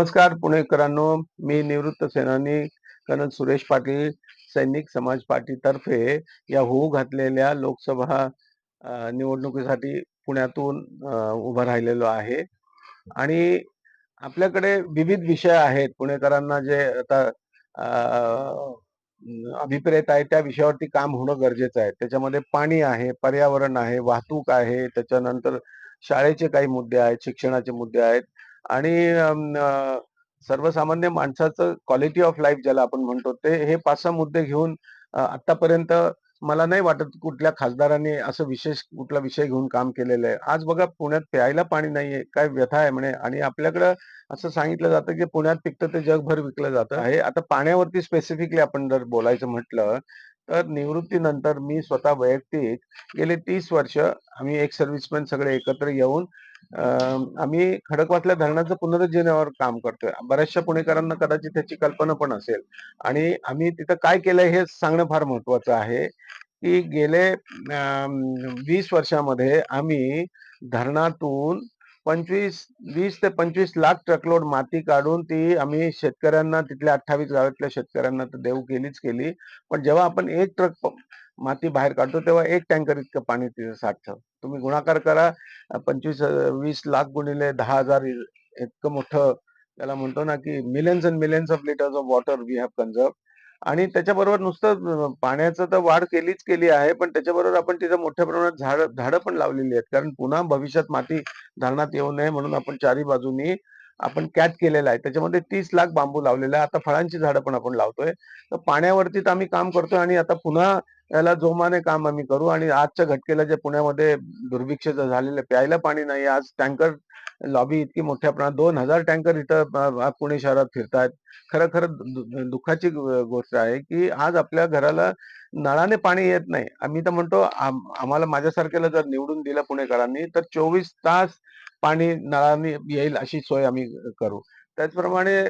नमस्कार पुणेकरांनो मी निवृत्त सेनानी कर्नल सुरेश पाटील सैनिक समाज पार्टीतर्फे या होऊ घातलेल्या लोकसभा निवडणुकीसाठी पुण्यातून उभा उभं राहिलेलो आहे. आणि आपल्याकडे विविध विषय आहेत. पुणेकरांना जे आता अभिप्रेत आहे त्या विषयावरती काम होणं गरजेचं आहे. त्याच्यामध्ये पाणी आहे पर्यावरण आहे वाहतूक आहे त्याच्यानंतर शाळेचे काही मुद्दे आहेत शिक्षणाचे मुद्दे आहेत. आणि सर्वसामान्य माणसाचं क्वालिटी ऑफ लाईफ ज्याला आपण म्हणतो ते हे पाच सहा मुद्दे घेऊन आतापर्यंत मला नाही वाटत कुठल्या खासदारांनी असं विशेष कुठला विषय घेऊन काम केलेलं आहे. आज बघा पुण्यात प्यायला पाणी नाहीये काय व्यथा आहे म्हणे. आणि आपल्याकडं असं सांगितलं जातं की पुण्यात पिकतं ते जगभर विकलं जातं. आहे आता पाण्यावरती स्पेसिफिकली आपण जर बोलायचं म्हटलं तर निवृत्तीनंतर मी स्वतः वैयक्तिक गेले तीस वर्ष आम्ही एक सर्व्हिसमॅन सगळे एकत्र येऊन आम्ही खडकवासल्या धरणाचं पुनरुज्जीवनावर काम करतोय. बऱ्याचशा पुणेकरांना कदाचित त्याची कल्पना पण असेल. आणि आम्ही तिथं काय केलंय हे सांगणं फार महत्वाचं आहे की गेले वीस वर्षामध्ये आम्ही धरणातून पंचवीस वीस ते पंचवीस लाख ट्रकलोड माती काढून ती आम्ही शेतकऱ्यांना तिथल्या अठ्ठावीस गावातल्या शेतकऱ्यांना तर देऊ केलीच केली. पण जेव्हा आपण एक ट्रक माती बाहेर काढतो तेव्हा एक टँकर इतकं पाणी तिथे साठतं. तुम्ही गुणाकार करा. पंचवीस वीस लाख गुणिले दहा हजार इतकं मोठं त्याला म्हणतो ना की millions and millions of litres of water we have conserve आणि त्याच्याबरोबर नुसतं पाण्याचं तर वाढ केलीच केली आहे पण त्याच्याबरोबर आपण तिथं मोठ्या प्रमाणात झाड झाडं पण लावलेली आहेत. कारण पुन्हा भविष्यात माती धरणात येऊ नये म्हणून आपण चारी बाजूनी आपण कॅच केलेला आहे. त्याच्यामध्ये तीस लाख बांबू लावलेला आहे आता फळांची झाडं पण आपण लावतोय. तर पाण्यावरती तर आम्ही काम करतोय आणि आता पुन्हा याला जोमाने काम आम्ही करू. आणि आजच्या घटकेला जे पुण्यामध्ये दुर्भिक्ष झालेलं प्यायला पाणी नाही आज टँकर लॉबी इतकी मोठ्या प्रमाणात दोन हजार टँकर इथं पुणे शहरात फिरतायत. खरं खरं दुःखाची गोष्ट आहे की आज आपल्या घराला नळाने पाणी येत नाही. आम्ही तर म्हणतो आम्हाला माझ्यासारख्याला जर निवडून दिलं पुणेकरांनी तर चोवीस तास पाणी नळाने येईल अशी सोय आम्ही करू. त्याचप्रमाणे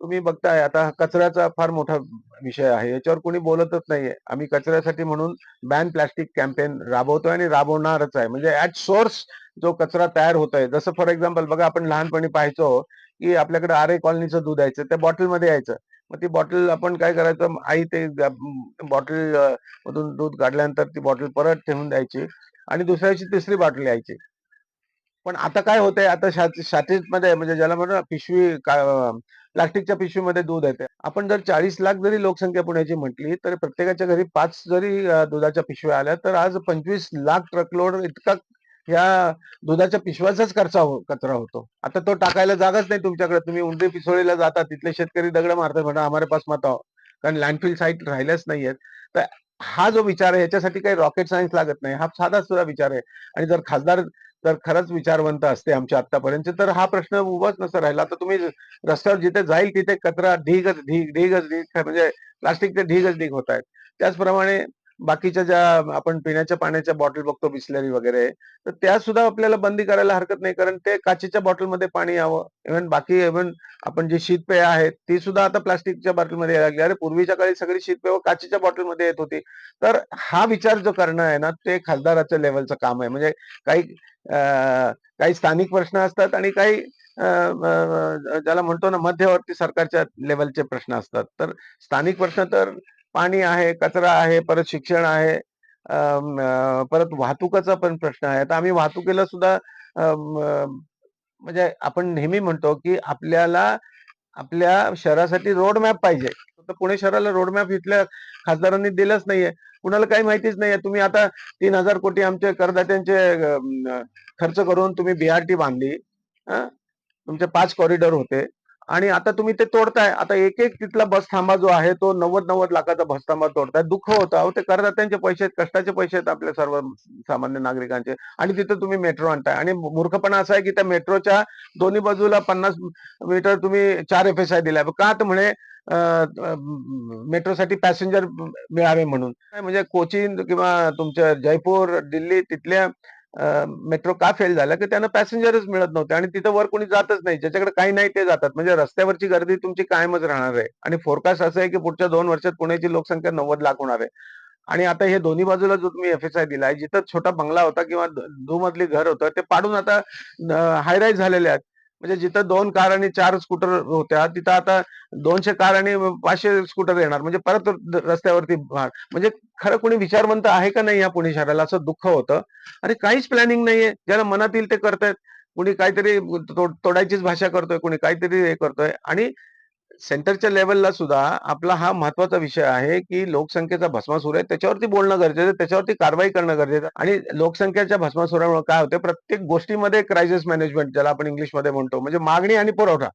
तुम्ही बघताय आता कचऱ्याचा फार मोठा विषय आहे. याच्यावर कोणी बोलतच नाहीये. आम्ही कचऱ्यासाठी म्हणून बॅन प्लास्टिक कॅम्पेन राबवतोय आणि राबवणारच आहे. म्हणजे ऍट सोर्स जो कचरा तयार होत आहे जसं फॉर एक्झाम्पल बघा आपण लहानपणी पाहायचो की आपल्याकडे आरे कॉलनीचं दूध यायचं त्या बॉटलमध्ये यायचं. मग ती बॉटल आपण काय करायचं आई ते बॉटल मधून दूध काढल्यानंतर ती बॉटल परत ठेवून द्यायची आणि दुसऱ्या दिवशी तिसरी बॉटल यायची. पण आता काय होतंय आता मध्ये म्हणजे ज्याला म्हणून पिशवी प्लास्टिकच्या पिशवीमध्ये दूध येते. आपण जर चाळीस लाख जरी लोकसंख्या पुण्याची म्हटली तर प्रत्येकाच्या घरी पाच जरी दुधाच्या पिशव्या आल्या तर आज पंचवीस लाख ट्रकलोड इतका या दुधाच्या पिशव्याचाच खर्चा हो कचरा होतो. आता तो टाकायला जागाच नाही तुमच्याकडे. तुम्ही उंडे पिसोळीला जाता तिथले शेतकरी दगड मारतात म्हणा आम्हाला पास मत कारण लँडफिल साईट राहिल्याच नाहीयेत. तर हा जो विचार आहे याच्यासाठी काही रॉकेट सायन्स लागत नाही. हा साधा सुद्धा विचार आहे. आणि जर खासदार तर खरंच विचारवंत असते आमच्या आतापर्यंत तर हा प्रश्न उभाच नसता राहिला. आता तुम्ही रस्त्यावर जिथे जाईल तिथे कचरा ढीगच ढीग ढीगच ढीग म्हणजे प्लास्टिकचे ढीगच ढीग होत आहेत. त्याचप्रमाणे बाकीच्या ज्या आपण पिण्याच्या पाण्याच्या बॉटल बघतो बिस्लरी वगैरे तर त्या सुद्धा आपल्याला बंदी करायला हरकत नाही. कारण ते काचेच्या बॉटलमध्ये पाणी यावं. इव्हन बाकी इव्हन आपण जी शीतपेय आहेत ती सुद्धा आता प्लास्टिकच्या बॉटलमध्ये यायला लागली. अरे पूर्वीच्या काळी सगळी शीतपेय काचेच्या बॉटलमध्ये येत होती. तर हा विचार जो करणं आहे ना ते खासदाराच्या लेवलचं काम आहे. म्हणजे काही काही स्थानिक प्रश्न असतात आणि काही ज्याला म्हणतो ना मध्यवर्ती सरकारच्या लेवलचे प्रश्न असतात. तर स्थानिक प्रश्न तर पाणी आहे कचरा आहे परत शिक्षण आहे परत वाहतुकाचा पण प्रश्न आहे. आता आम्ही वाहतुकीला सुद्धा म्हणजे आपण नेहमी म्हणतो की आपल्याला आपल्या शहरासाठी रोड मॅप पाहिजे. तर पुणे शहराला रोड मॅप इथल्या खासदारांनी दिलंच नाहीये. कुणाला काही माहितीच नाहीये. तुम्ही आता तीन हजार कोटी आमच्या करदात्यांचे खर्च करून तुम्ही बीआरटी बांधली. तुमचे पाच कॉरिडॉर होते. आणि आता तुम्ही ते तोडताय. आता एक एक तिथला बस थांबा जो आहे तो नव्वद नव्वद लाखाचा बस थांबा तोडताय. दुःख होतं. अहो ते करदात्यांचे पैसे आहेत. कष्टाचे पैसे आहेत आपल्या सर्व सामान्य नागरिकांचे. आणि तिथे तुम्ही मेट्रो आणताय. आणि मूर्खपणा असा आहे की त्या मेट्रोच्या दोन्ही बाजूला पन्नास मीटर तुम्ही चार एफ एस आय दिलाय. का तर म्हणे मेट्रोसाठी पॅसेंजर मिळावे म्हणून. म्हणजे कोचीन किंवा तुमच्या जयपूर दिल्ली तिथल्या मेट्रो का फेल झाला? की त्यांना पॅसेंजरच मिळत नव्हते आणि तिथं वर कोणी जातच नाही. ज्याच्याकडे काही नाही ते जातात. म्हणजे रस्त्यावरची गर्दी तुमची कायमच राहणार आहे. आणि फोरकास्ट असं आहे की पुढच्या दोन वर्षात पुण्याची लोकसंख्या नव्वद लाख होणार आहे. आणि आता हे दोन्ही बाजूला जो तुम्ही एफ एस आय दिलाय जिथं छोटा बंगला होता किंवा द- दुमजली घर होतं ते पाडून आता हायराईज झालेले आहेत. म्हणजे जिथं दोन कार आणि चार स्कूटर होत्या तिथं आता दोनशे कार आणि पाचशे स्कूटर येणार. म्हणजे परत रस्त्यावरती म्हणजे खरं कोणी विचारवंत आहे का नाही या पुणे शहराला? असं दुःख होतं. आणि काहीच प्लॅनिंग नाहीये. ज्याला मनात येईल ते करतायत. कुणी काहीतरी तोडायचीच भाषा करतोय. कुणी काहीतरी हे करतोय. आणि सेंटरच्या लेवलला सुद्धा आपला हा महत्त्वाचा विषय आहे की लोकसंख्येचा भस्मासूर आहे त्याच्यावरती बोलणं गरजेचं आहे त्याच्यावरती कारवाई करणं गरजेचं आणि लोकसंख्येच्या भस्मासुरामुळे काय होते प्रत्येक गोष्टीमध्ये क्रायसिस मॅनेजमेंट ज्याला आपण इंग्लिशमध्ये म्हणतो म्हणजे मागणी आणि पुरवठा.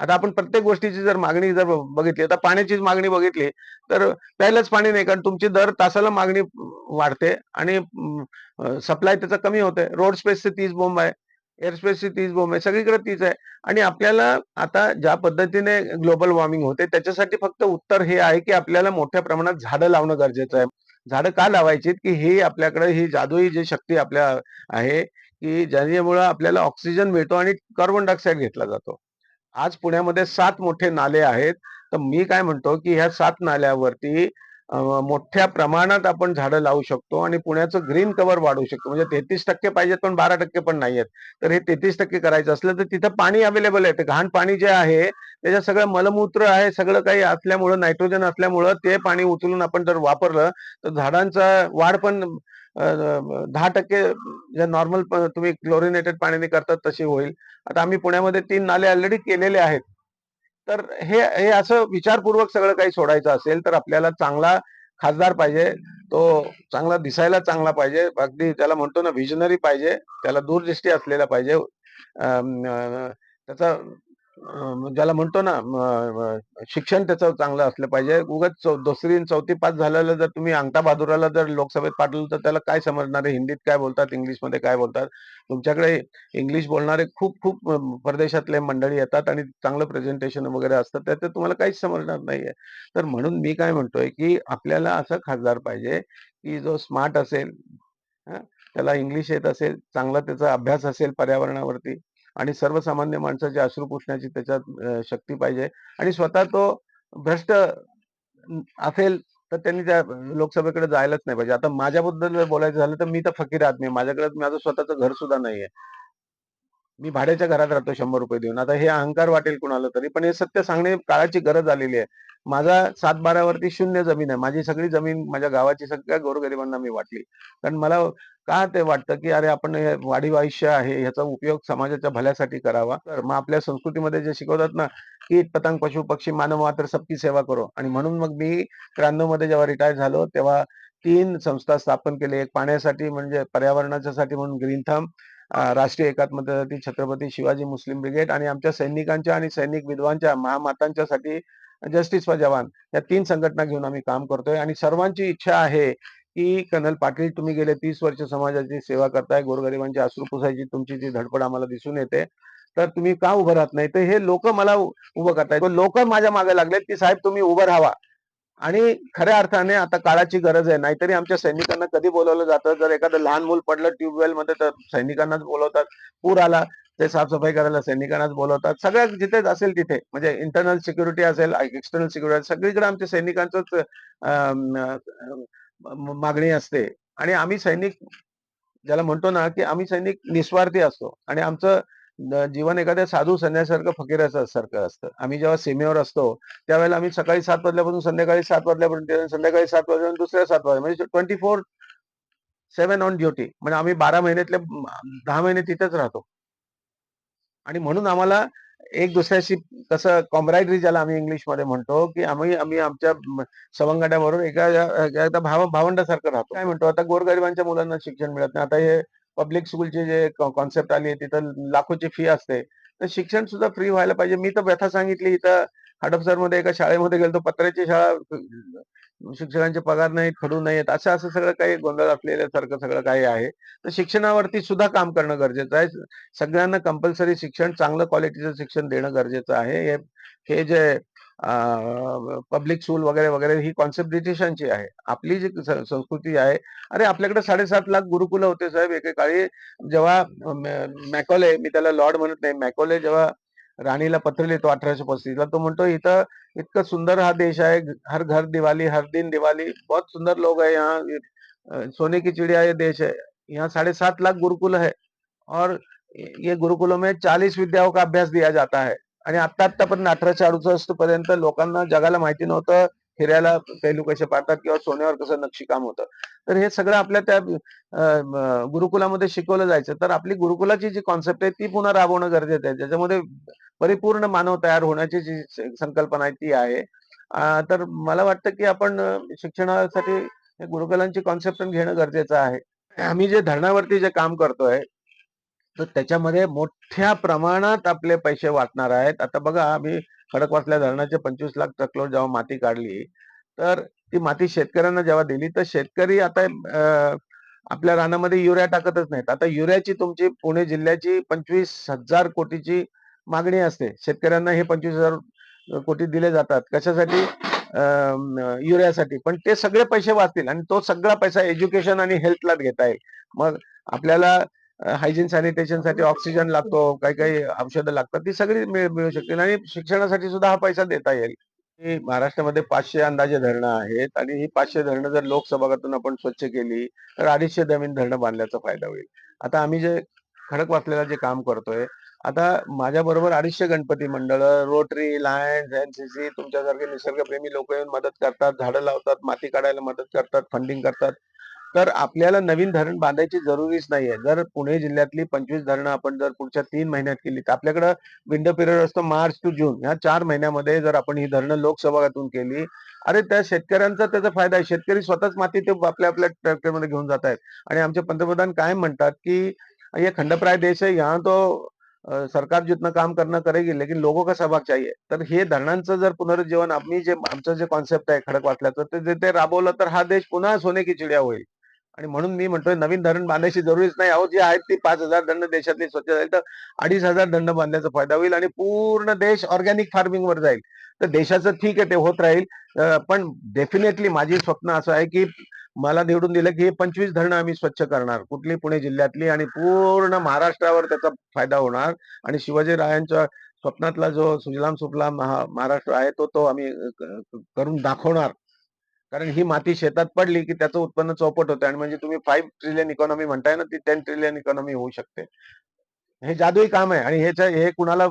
आता आपण प्रत्येक गोष्टीची जर मागणी जर बघितली आता पाण्याचीच मागणी बघितली तर प्यायलाच पाणी नाही कारण तुमची दर तासाला मागणी वाढते आणि सप्लाय त्याचा कमी होते रोड स्पेसचे तीस बोंब आहे. एअरस्पेसची तीच तीस बोंब आहे. सगळीकडे तीच आहे. आणि आपल्याला आता ज्या पद्धतीने ग्लोबल वॉर्मिंग होते त्याच्यासाठी फक्त उत्तर हे आहे की आपल्याला मोठ्या प्रमाणात झाडं लावणं गरजेचं आहे. झाडं का लावायची की ही आपल्याकडे ही जादुई जी शक्ती आपल्या आहे की ज्यामुळं आपल्याला ऑक्सिजन मिळतो आणि कार्बन डायऑक्साईड घेतला जातो. आज पुण्यामध्ये सात मोठे नाले आहेत. तर मी काय म्हणतो की ह्या सात नाल्यावरती मोठ्या प्रमाणात आपण झाडं लावू शकतो आणि पुण्याचं ग्रीन कव्हर वाढवू शकतो. म्हणजे तेहतीस टक्के पाहिजेत पण बारा टक्के पण नाही आहेत तर हे तेहतीस टक्के करायचं असलं तर तिथं पाणी अवेलेबल आहे. ते घाण पाणी जे आहे त्याच्यात सगळं मलमूत्र आहे सगळं काही असल्यामुळं नायट्रोजन असल्यामुळं ते पाणी उचलून आपण जर वापरलं तर झाडांचा वाढ पण दहा टक्के जे नॉर्मल तुम्ही क्लोरिनेटेड पाण्याने करतात तशी होईल. आता आम्ही पुण्यामध्ये तीन नाले ऑलरेडी केलेले आहेत. तर हे हे असं विचारपूर्वक सगळं काही सोडायचं असेल तर आपल्याला चांगला खासदार पाहिजे. तो चांगला दिसायला चांगला पाहिजे. अगदी त्याला म्हणतो ना विजनरी पाहिजे. त्याला दूरदृष्टी असलेला पाहिजे. त्याचा ज्याला म्हणतो ना शिक्षण त्याचं चांगलं असलं पाहिजे. उगाच दुसरी चौथी पास झालेलं जर तुम्ही अंगठा बहादुराला जर लोकसभेत पाठवलं तर त्याला काय समजणार आहे? हिंदीत काय बोलतात? इंग्लिशमध्ये काय बोलतात? तुमच्याकडे इंग्लिश बोलणारे खूप खूप परदेशातले मंडळी येतात आणि चांगलं प्रेझेंटेशन वगैरे असतं त्याचं तुम्हाला काहीच समजणार नाहीये. तर म्हणून मी काय म्हणतोय की आपल्याला असं खासदार पाहिजे की जो स्मार्ट असेल त्याला इंग्लिश येत असेल चांगला त्याचा अभ्यास असेल पर्यावरणावरती आणि सर्वसामान्य माणसाचे अश्रू पुसण्याची त्याच्यात शक्ती पाहिजे. आणि स्वतः तो भ्रष्ट असेल तर त्यांनी त्या लोकसभेकडे जायलाच नाही पाहिजे. आता माझ्याबद्दल जर बोलायचं झालं तर मी तर फकीर आदमी आहे. माझ्याकडे माझं स्वतःचं घर सुद्धा नाहीये. मी भाड्याच्या घरात राहतो शंभर रुपये देऊन. आता हे अहंकार वाटेल कुणाला तरी पण हे सत्य सांगणे काळाची गरज आलेली आहे. माझा सात बारावरती शून्य जमीन आहे. माझी सगळी जमीन माझ्या गावाची सगळ्या गोरगरिबांना मी वाटली. कारण मला का ते वाटतं की अरे आपण वाढीव आयुष्य आहे ह्याचा उपयोग समाजाच्या भल्यासाठी करावा? तर मग आपल्या संस्कृतीमध्ये जे शिकवतात ना कीट पतंग पशु पक्षी मानव मात्र सबकी सेवा करो. आणि म्हणून मग मी त्र्याण्णवमध्ये जेव्हा रिटायर झालो तेव्हा तीन संस्था स्थापन केली. एक पाण्यासाठी म्हणजे पर्यावरणाच्या साठी म्हणून ग्रीन थम राष्ट्रीय एकात्मतेसाठी छत्रपती शिवाजी मुस्लिम ब्रिगेड आणि आमच्या सैनिकांच्या आणि सैनिक विधवांच्या महामातांच्या साठी जस्टिस फॉर जवान या तीन संघटना घेऊन आम्ही काम करतोय. आणि सर्वांची इच्छा आहे की कर्नल पाटील तुम्ही गेले तीस वर्ष समाजाची सेवा करताय गोरगरिबांची अश्रू पुसायची तुमची जी धडपड आम्हाला दिसून येते तर तुम्ही का उभं राहत नाही? तर हे लोक मला उभं करतायत. लोक माझ्या मागे लागलेत की साहेब तुम्ही उभं राहावा. आणि खऱ्या अर्थाने आता काळाची गरज आहे. नाहीतरी आमच्या सैनिकांना कधी बोलवलं जातं? जर एखादं लहान मूल पडलं ट्यूबवेल मध्ये तर सैनिकांनाच बोलवतात. पूर आला ते साफसफाई करायला सैनिकांनाच बोलवतात. सगळ्या जिथे असेल तिथे. म्हणजे इंटरनल सिक्युरिटी असेल एक्सटर्नल सिक्युरिटी सगळीकडे आमच्या सैनिकांचंच मागणी असते. आणि आम्ही सैनिक ज्याला म्हणतो ना की आम्ही सैनिक निस्वार्थी असतो. आणि आमचं जीवन एखाद्या साधू संन्यासारखं फकीराचं सारखं असतं. आम्ही जेव्हा सीमेवर असतो त्यावेळेला आम्ही सकाळी सात वाजल्यापासून संध्याकाळी सात वाजल्यापर्यंत संध्याकाळी सात वाजल्यापासून दुसऱ्या सात वाजल्या म्हणजे twenty four seven on duty. म्हणजे आम्ही बारा महिन्यातले दहा महिने तिथेच राहतो. आणि म्हणून आम्हाला एक दुसऱ्याशी कसं कॉम्रायडरी ज्याला आम्ही इंग्लिशमध्ये म्हणतो की आम्ही आम्ही आमच्या सवंगड्यावरून सवंगड्याबरोबर एका एका भाव भावंडासारखं राहतो. काय म्हणतो आता गोरगरिबांच्या मुलांना शिक्षण मिळत नाही. आता हे पब्लिक स्कूलची जे कॉन्सेप्ट आली आहे तिथं लाखोची फी असते. तर शिक्षण सुद्धा फ्री व्हायला पाहिजे. मी तर व्यथा सांगितली इथं हडपसरमध्ये एका शाळेमध्ये गेलो पत्र्याची शाळा शिक्षकांचे पगार नाहीत खडू नाहीत असं असं सगळं काही गोंधळ असलेल्यासारखं सगळं काही आहे. तर शिक्षणावरती सुद्धा काम करणं गरजेचं आहे. सगळ्यांना कंपल्सरी शिक्षण चांगलं क्वालिटीचं शिक्षण देणं गरजेचं आहे. हे हे जे पब्लिक स्कूल वगैरे वगैरे ही कॉन्सेप्ट ब्रिटिशांची आहे. आपली जी संस्कृती आहे. अरे आपल्याकडे साडेसात लाख गुरुकुल होते साहेब एकेकाळी. जेव्हा मॅकॉले मी त्याला लॉर्ड म्हणत नाही मॅकॉले जेव्हा राणीला पत्र लिहितो अठराशे पस्तीसला. तो म्हणतो इथं इतका सुंदर हा देश आहे. हर घर दिवाली हर दिन दिवाली. बहुत सुंदर लोग है यहाँ. सोने की चिड़िया ये देश है. यहाँ साढ़े सात लाख गुरुकुल है और ये गुरुकुलों में चालीस विद्याओं का अभ्यास दिया जाता है. आणि आता आतापर्यंत अठराशे अडुसष्ट पर्यंत लोकांना जगाला माहिती नव्हतं. हिऱ्याला पैलू कसे पाहतात किंवा सोन्यावर कसं नक्षीकाम होतं. तर हे सगळं आपल्या त्या गुरुकुलामध्ये शिकवलं जायचं. तर आपली गुरुकुलाची जी कॉन्सेप्ट आहे ती पुन्हा राबवणं गरजेचं आहे. ज्याच्यामध्ये परिपूर्ण मानव तयार होण्याची जी संकल्पना आहे ती आहे. तर मला वाटतं की आपण शिक्षणासाठी गुरुकुलांची कॉन्सेप्ट घेणं गरजेचं आहे. आम्ही जे धरणावरती जे काम करतोय तर त्याच्यामध्ये मोठ्या प्रमाणात आपले पैसे वाटणार आहेत. आता बघा आम्ही खडकवासल्या धरणाचे पंचवीस लाख ट्रकलोड जेव्हा माती काढली तर ती माती शेतकऱ्यांना जेव्हा दिली तर शेतकरी आता आपल्या रानामध्ये युरिया टाकतच नाहीत. आता युरियाची तुमची पुणे जिल्ह्याची पंचवीस हजार कोटीची मागणी असते. शेतकऱ्यांना हे पंचवीस हजार कोटी दिले जातात. कशासाठी? युरियासाठी. पण ते सगळे पैसे वाचतील आणि तो सगळा पैसा एज्युकेशन आणि हेल्थला घेता येईल. मग आपल्याला हायजीन सॅनिटेशनसाठी ऑक्सिजन लागतो काही काही औषधं लागतात ती सगळी मिळू शकतील. आणि शिक्षणासाठी सुद्धा हा पैसा देता येईल. महाराष्ट्रामध्ये पाचशे अंदाजे धरणं आहेत आणि ही पाचशे धरणं जर लोकसभागातून आपण स्वच्छ केली तर अडीचशे नवीन धरणं बांधल्याचा फायदा होईल. आता आम्ही जे खडक वाचलेला जे काम करतोय आता माझ्या बरोबर अडीचशे गणपती मंडळ रोटरी लायन्स एनसीसी तुमच्यासारखे निसर्गप्रेमी लोक येऊन मदत करतात झाडं लावतात माती काढायला मदत करतात फंडिंग करतात. तर आपल्याला नवीन धरण बांधायची जरुरीच नाहीये. जर पुणे जिल्ह्यातली पंचवीस धरणं आपण जर पुढच्या तीन महिन्यात केली तर आपल्याकडं विंडो पिरियड असतो मार्च टू जून. ह्या चार महिन्यामध्ये जर आपण ही धरणं लोकसभागातून केली अरे त्या शेतकऱ्यांचा त्याचा फायदा आहे. शेतकरी स्वतःच माती ते आपल्या आपल्या ट्रॅक्टरमध्ये घेऊन जात आहेत. आणि आमचे पंतप्रधान काय म्हणतात की ये खंडप्राय देश आहे यहाँ तो सरकार जितना काम करना करेगी लेकिन लोगों का सहभाग चाहिए. तर हे धरणांचं जर पुनरुज्जीवन आम्ही जे आमचं जे कॉन्सेप्ट आहे खडक वाटल्याचं ते ते राबवलं तर हा देश पुन्हा सोने की चिड्या होईल. आणि म्हणून मी म्हणतोय नवीन धरण बांधायची जरुरीच नाही. अहो जे आहेत ती पाच हजार दंड देशातली स्वच्छ झाली तर अडीच हजार दंड बांधण्याचा फायदा होईल आणि पूर्ण देश ऑर्गॅनिक फार्मिंग वर जाईल. तर देशाचं ठीक आहे ते होत राहील. पण डेफिनेटली माझी स्वप्न असं आहे की मला निवडून दिलं की हे पंचवीस धरणं आम्ही स्वच्छ करणार. कुठली? पुणे जिल्ह्यातली आणि पूर्ण महाराष्ट्रावर त्याचा फायदा होणार. आणि शिवाजी रायांच्या स्वप्नातला जो सुजलाम सुफलाम महा- महाराष्ट्र आहे तो तो आम्ही करून दाखवणार. कारण ही माती शेतात पडली की त्याचं उत्पन्न चौपट होतं आणि म्हणजे तुम्ही फाईव्ह ट्रिलियन इकॉनॉमी म्हणताय ना ती टेन ट्रिलियन इकॉनॉमी होऊ शकते. हे जादुई काम आहे आणि ह्याच्या हे कुणाला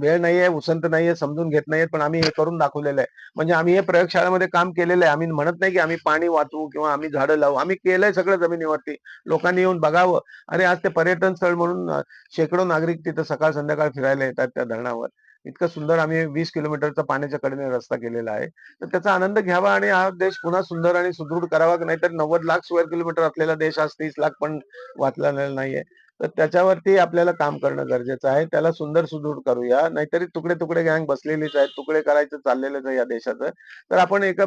वेळ नाहीये उसंत नाहीये समजून घेत नाहीये पण आम्ही हे करून दाखवलेलं आहे. म्हणजे आम्ही हे प्रयोगशाळेमध्ये काम केलेलं आहे. आम्ही म्हणत नाही की आम्ही पाणी वाचवू किंवा आम्ही झाडं लावू. आम्ही केलंय सगळं जमिनीवरती. लोकांनी येऊन बघावं. अरे आज ते पर्यटन स्थळ म्हणून शेकडो नागरिक तिथं सकाळ संध्याकाळ फिरायला येतात त्या धरणावर. इतकं सुंदर आम्ही वीस किलोमीटरचा पाण्याच्या कडेने रस्ता केलेला आहे. तर त्याचा आनंद घ्यावा आणि हा देश पुन्हा सुंदर आणि सुदृढ करावा नाहीतर नव्वद लाख स्क्वेअर किलोमीटर असलेला देश आज तीस लाख पण वाचलेला नाहीये. तर त्याच्यावरती आपल्याला काम करणं गरजेचं आहे. त्याला सुंदर सुदृढ करूया. नाहीतरी तुकडे तुकडे गँग बसलेलीच आहेत. तुकडे करायचं चाललेलंच आहे या देशाचं. तर आपण एका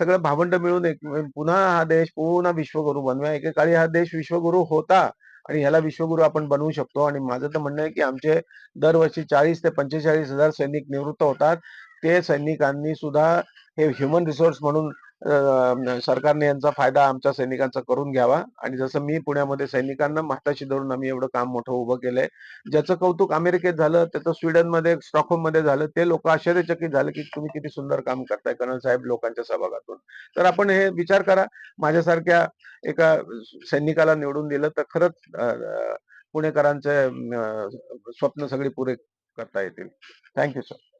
सगळं भावंड मिळून एक पुन्हा हा देश पुन्हा विश्वगुरु बनवूया एकेकाळी हा देश विश्वगुरु होता. आणि ह्याला विश्वगुरु आपण बनवू शकतो. आणि माझं तर म्हणणं आहे की आमचे दरवर्षी चाळीस ते पंचेचाळीस हजार सैनिक निवृत्त होतात. ते सैनिकांनी सुद्धा हे ह्युमन रिसोर्स म्हणून सरकारने यांचा फायदा आमच्या सैनिकांचा करून घ्यावा. आणि जसं मी पुण्यामध्ये सैनिकांना हाताशी धरून आम्ही एवढं काम मोठं उभं केलंय. ज्याचं कौतुक अमेरिकेत झालं त्याचं स्वीडनमध्ये स्टॉकहोममध्ये झालं ते लोक आश्चर्यचकित झालं की तुम्ही किती सुंदर काम करताय कर्नल साहेब लोकांच्या सहभागातून तर आपण हे विचार करा. माझ्यासारख्या एका सैनिकाला निवडून दिलं तर खरंच पुणेकरांचे स्वप्न सगळी पुरे करता येतील. Thank you sir.